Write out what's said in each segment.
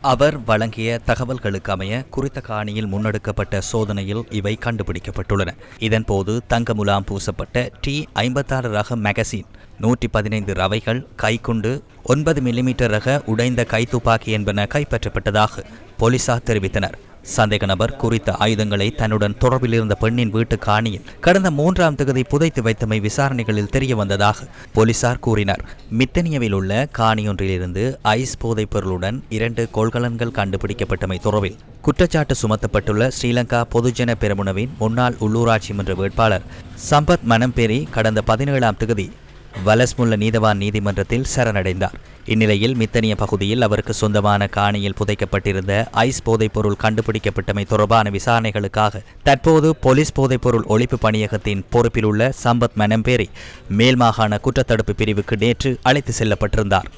அவர் வழங்கிய தகவல்களுக்கு அமைய குறித்த காணியில் முன்னெடுக்கப்பட்ட சோதனையில் இவை கண்டுபிடிக்கப்பட்டுள்ளன. இதன்போது தங்க முலாம் பூசப்பட்ட டி ஐம்பத்தாறு ரக மேகசின் நூற்றி பதினைந்து ரவைகள் கைக்குண்டு ஒன்பது மில்லிமீட்டர் ரக உடைந்த கைத்துப்பாக்கி என்பன கைப்பற்றப்பட்டதாக போலீசார் தெரிவித்தனர். சந்தேக நபர் குறித்த ஆயுதங்களை தன்னுடன் தொடர்பில் இருந்த பெண்ணின் வீட்டு காணியில் கடந்த மூன்றாம் தொகுதி புதைத்து வைத்தமை விசாரணைகளில் தெரிய வந்ததாக போலீசார் கூறினர். மித்தனியவில் உள்ள காணியொன்றிலிருந்து ஐஸ் போதைப் பொருளுடன் இரண்டு கொள்கலன்கள் கண்டுபிடிக்கப்பட்டமை தொடர்பில் குற்றச்சாட்டு சுமத்தப்பட்டுள்ள ஸ்ரீலங்கா பொதுஜன பெரமுனவின் முன்னாள் உள்ளூராட்சி மன்ற வேட்பாளர் சம்பத் மனம்பேரி கடந்த பதினேழாம் தேதி வலஸ்முல்ல நீதவான் நீதிமன்றத்தில் சரணடைந்தார். இந்நிலையில் மித்தனிய பகுதியில் அவருக்கு சொந்தமான காணியில் புதைக்கப்பட்டிருந்த ஐஸ் போதைப்பொருள் கண்டுபிடிக்கப்பட்டமை தொடர்பான விசாரணைகளுக்காக தற்போது போலீஸ் போதைப்பொருள் ஒழிப்பு பணியகத்தின் பொறுப்பில் உள்ள சம்பத் மனம்பேரி மேல் மாகாண குற்றத்தடுப்பு பிரிவுக்கு நேற்று அழைத்து செல்லப்பட்டிருந்தார்.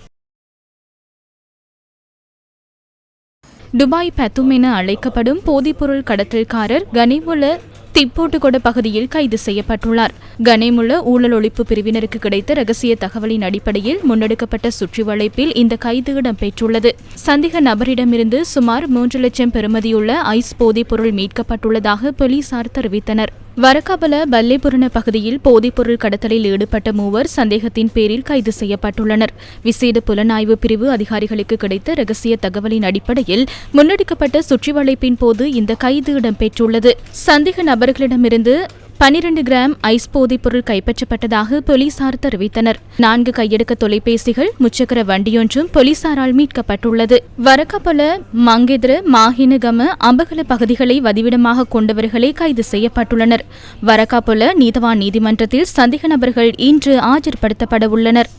துபாய் பத்தும் என அழைக்கப்படும் போதைப்பொருள் கடத்தல்காரர் கனிமுல திப்போட்டுகொட பகுதியில் கைது செய்யப்பட்டுள்ளார். கனேமுள்ள ஊழல் ஒழிப்பு பிரிவினருக்கு கிடைத்த ரகசிய தகவலின் அடிப்படையில் முன்னெடுக்கப்பட்ட சுற்றி வளைப்பில் இந்த கைது இடம்பெற்றுள்ளது. சந்தேக நபரிடமிருந்து சுமார் மூன்று லட்சம் பெறுமதியுள்ள ஐஸ் போதைப்பொருள் மீட்கப்பட்டுள்ளதாக போலீசார் தெரிவித்தனர். வரக்கபல பல்லேபுரண பகுதியில் போதைப்பொருள் கடத்தலில் ஈடுபட்ட மூவர் சந்தேகத்தின் பேரில் கைது செய்யப்பட்டுள்ளனர். விசேட புலனாய்வு பிரிவு அதிகாரிகளுக்கு கிடைத்த ரகசிய தகவலின் அடிப்படையில் முன்னெடுக்கப்பட்ட சுற்றி வளைப்பின் போது இந்த கைது இடம்பெற்றுள்ளது. சந்தேக நபர்களிடமிருந்து பனிரெண்டு கிராம் ஐஸ் போதைப் பொருள் கைப்பற்றப்பட்டதாக போலீசார் தெரிவித்தனர். நான்கு கையெடுக்க தொலைபேசிகள் முச்சக்கர வண்டியொன்றும் போலீசாரால் மீட்கப்பட்டுள்ளது. வரக்கப்பல மங்கெதிர மாஹினகம அம்பகல பகுதிகளை வதிவிடமாக கொண்டவர்களே கைது செய்யப்பட்டுள்ளனர். வரக்காபொல நீதவான் நீதிமன்றத்தில் சந்தேக நபர்கள் இன்று ஆஜர்படுத்தப்பட உள்ளனர்